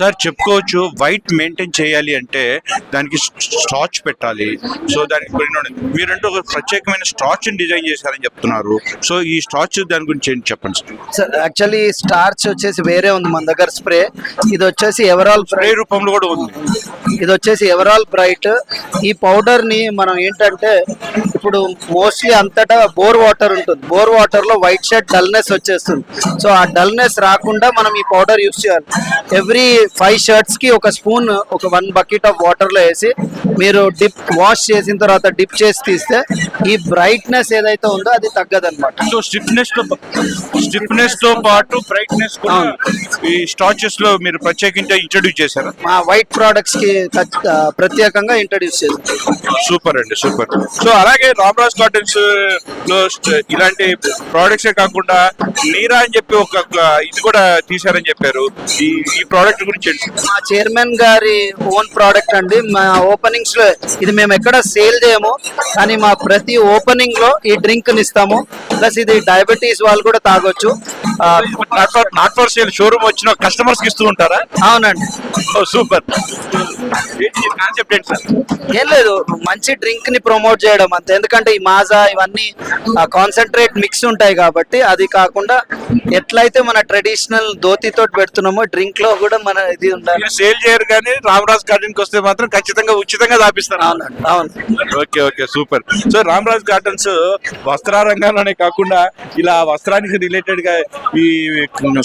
Sir చెప్పుకోవచ్చు white maintain చేయాలి అంటే దానికి స్టాచ్ పెట్టాలి. సో దానికి. మీరంటూ ఒక ప్రత్యేకమైన స్టాచ్ డిజైన్ చేశారని చెప్తున్నారు. సో ఈ స్టాచ్ దాని గురించి ఏంటి చెప్పండి సార్? సార్ యాక్చువల్లీ స్టార్చ్ వచ్చేసి వేరే ఉంది మన దగ్గర స్ప్రే ఇది వచ్చేసి ఎవరాల్ స్ప్రే రూపంలో కూడా ఉంది. ఇది వచ్చేసి ఎవరాల్ బ్రైట్ ఈ పౌడర్ని మనం ఏంటంటే ఇప్పుడు మోస్ట్లీ అంతటా బోర్ వాటర్ ఉంటుంది. బోర్ వాటర్లో వైట్ షర్ట్ డల్నెస్ వచ్చేస్తుంది. సో ఆ డల్నెస్ రాకుండా మనం ఈ పౌడర్ యూస్ చేయాలి. ఎవ్రీ ఫైవ్ షర్ట్స్కి ఒక స్పూన్ ఒక వన్ బకెట్ ఆఫ్ వాటర్లో వేసి మీరు డిప్ వాష్ చేసిన తర్వాత డిప్ చేసి తీస్తే ఈ బ్రైట్నెస్ ఏదైతే ఉందో అది తగ్గదన్నమాట. సో స్టిఫ్నెస్తో స్టిఫ్నెస్తో పాటు బ్రైట్నెస్ ఈ స్టాచెస్లో మీరు ప్రత్యేకించి ఇంట్రడ్యూస్ చేశారా? మా వైట్ ప్రోడక్ట్స్కి ప్రత్యేకంగా ఇంట్రడ్యూస్ చేస్తాం సూపర్ అండి సూపర్. సో అలాగే రామరాజ్ కాటన్స్లో ఇలాంటి ప్రోడక్ట్స్ కాకుండా నీరా అని చెప్పి ఒక ఒక ఇది కూడా తీశారని చెప్పారు. ఈ ఈ ప్రోడక్ట్ గురించి మా చైర్మన్ గారి ఓన్ ప్రోడక్ట్ అండి. మా ఓపెనింగ్స్లో ఇది మేము ఎక్కడ సేల్ చేయము కానీ మా ప్రతి ఓపెనింగ్లో ఈ డ్రింక్ని ఇస్తాము. ప్లస్ ఇది డయాబెటీస్ వాళ్ళు కూడా తాగొచ్చు. ఆ, not for not for sale showroom వచ్చిన కస్టమర్స్కి ఇస్తూ ఉంటారా? అవునండి. సూపర్ కాన్సెప్ట్ ఏంటి సార్? ఏం లేదు మంచి డ్రింక్ని ప్రమోట్ చేయడం అంతే. ఎందుకంటే ఈ మాజా ఇవన్నీ కాన్సన్ట్రేట్ మిక్స్ ఉంటాయి కాబట్టి అది కాకుండా ఎట్లయితే మన ట్రెడిషనల్ ధోతితో పెడుతున్నామో డ్రింక్లో కూడా మన ఇది ఉండాలి. సేల్ చేయరు కానీ రామరాజ్ గార్డెన్కి వస్తే మాత్రం ఖచ్చితంగా ఉచితంగా దాపిస్తారు. అవునండి అవును. Okay okay super. So Ramraj Gardens వస్త్ర రంగంలోనే కాకుండా ఇలా వస్త్రానికి రిలేటెడ్గా ఈ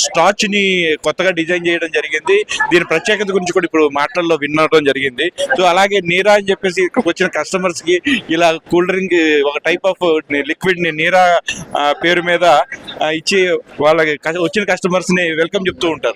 స్టాచ్ని కొత్తగా డిజైన్ చేయడం జరిగింది. దీని ప్రత్యేకత గురించి కూడా ఇప్పుడు మాటల్లో వినడం జరిగింది. సో అలాగే నీరా అని చెప్పేసి ఇక్కడికి వచ్చిన కస్టమర్స్కి ఇలా కూల్ డ్రింక్ ఒక టైప్ ఆఫ్ లిక్విడ్ని నీరా ఆ, పేరు మీద ఇచ్చి వాళ్ళకి వచ్చిన కస్టమర్స్ని వెల్కమ్ చెప్తూ ఉంటారు.